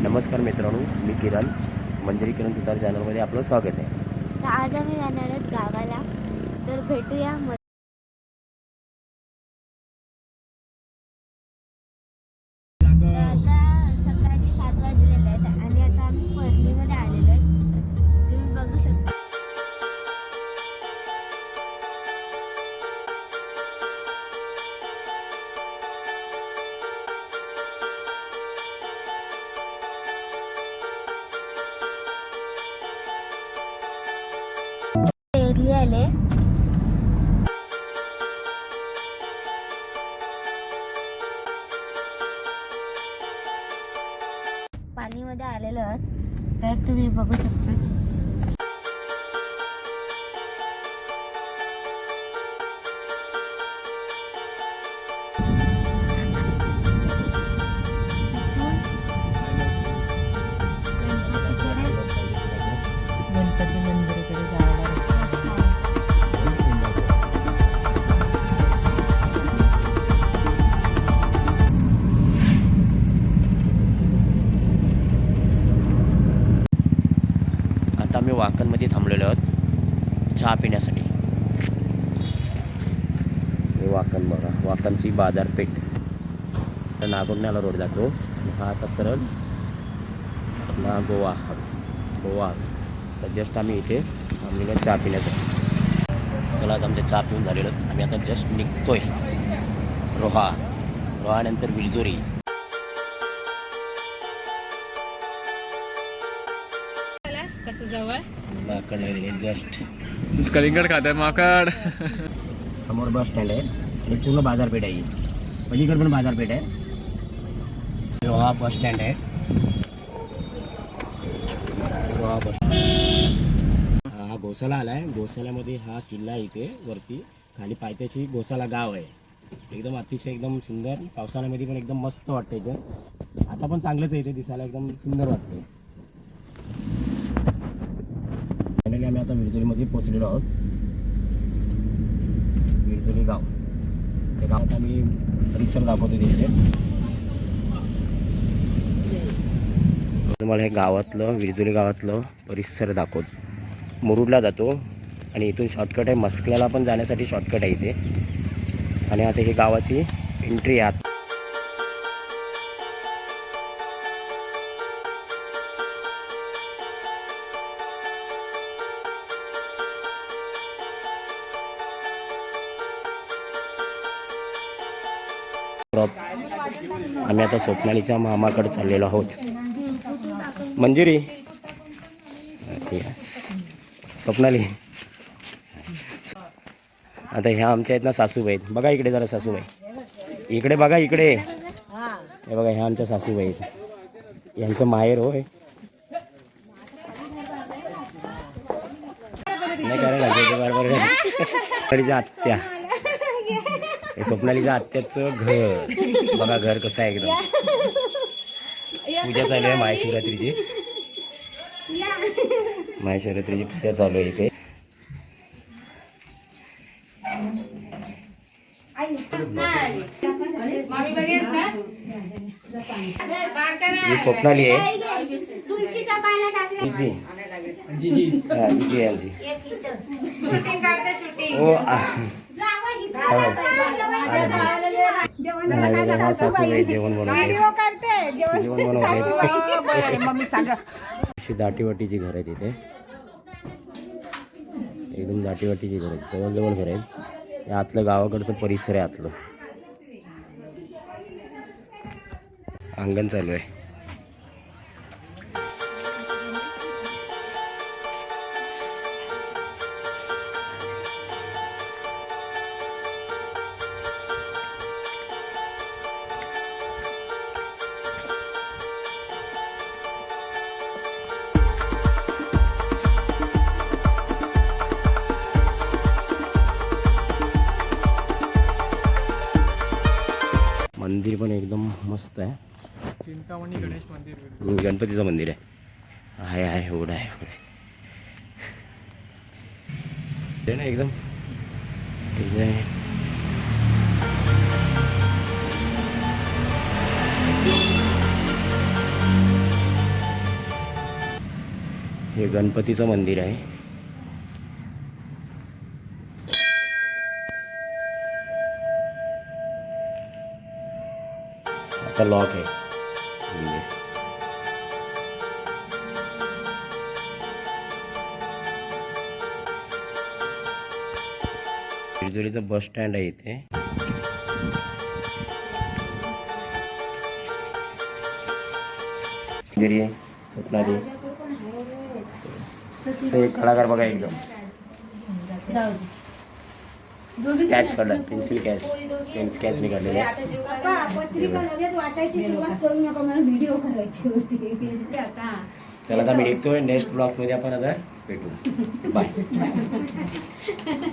नमस्कार मित्रांनो मी किरण. मंजरी किरण तुतार चॅनलमध्ये आपलं स्वागत आहे. तर आज आम्ही जाणार आहोत गावाला. तर भेटूया पेरली पाणी पाणीमध्ये आलेलो आहोत तर तुम्ही बघू शकता. आम्ही वाकणमध्ये थांबलेलो आहोत. चहा पिण्यासाठी. हे वाकण बघा वाकणची बाजारपेठ. तर नागोंडण्याला रोड जातो. हा आता सरळ आपला गोवा. गोवा. तर जस्ट आम्ही इथे थांबलेलो चहा पिण्यासाठी. चला आता आमच्या चहा पिऊन झालेलो आम्ही आता जस्ट निघतोय. रोहा. रोहानंतर विलजोरी. कसं जवळ? जस्ट. कलिंगड खातात माकड. समोर बस स्टँड आहे. आणि पूर्ण बाजारपेठ आहे ही. पलीकडे पण बाजारपेठ आहे. रोहा बस स्टँड आहे. रोहा बस हा गोसाला आला आहे. गोसाल्यामध्ये हा किल्ला आहे इथे वरती. खाली पायथ्याशी गोसाला गाव आहे. एकदम अतिशय एकदम सुंदर. पावसाळ्यामध्ये पण एकदम मस्त वाटतं इथं. आता पण चांगलंच आहे इथे दिसायला. एकदम सुंदर वाटतं फायनली आम्ही आता विरजोलीमध्ये पोहोचलेलो आहोत. विरजोली गाव. त्या गावात आम्ही परिसर दाखवतो तिथे. तुम्हाला हे गावातलं विरजोली गावातलं परिसर दाखवत. मुरुडला जातो आणि इथून शॉर्टकट आहे. मस्कल्याला पण जाण्यासाठी शॉर्टकट आहे इथे. आणि आता हे गावाची एंट्री आहे. आम्ही आता स्वप्नालीच्या मामाकडे चाललेलो आहोत. मंजिरी. स्वप्नाली. आता ह्या आमच्या आहेत ना सासूबाई आहेत. बघा इकडे जरा सासूबाई. इकडे बघा इकडे. हे बघा ह्या आमच्या सासूबाई आहेत. यांचं माहेर होय नाही कारण बरोबर. आत्या हे स्वप्नालीच्या आत्याचं घर. बघा घर कसं आहे एकदम. पूजा चालू आहे महाशिवरात्रीची. महाशिवरात्रीची पूजा चालू आहे इथे. ही स्वप्नाली आहे. हा, आ. हो. नाही, बघा, हा सासूबाई जेवण बनवते अशी दाटीवाटीची घर आहेत इथे. एकदम दाटीवाटीची घर आहेत. जवळजवळ घर आहेत. आतलं गावाकडचं परिसर आहे आतलं. अंगण चालू आहे. मस्त आहे. चिंतामणी गणेश मंदिर गणपतीचं मंदिर आहे. आहे आहे एवढं आहे एवढं आहे. ना एकदम. हे गणपतीचं मंदिर आहे. आता लॉक आहे मंदिर जेजुरीचं बस स्टँड आहे इथे स्वप्नाली ते कलाकार बघा एकदम स्कॅच काढला पेन्सिल कॅच पेन स्कॅच निघालेले चला आता मी निघतोय. नेक्स्ट ब्लॉगमध्ये आपण आता भेटू. बाय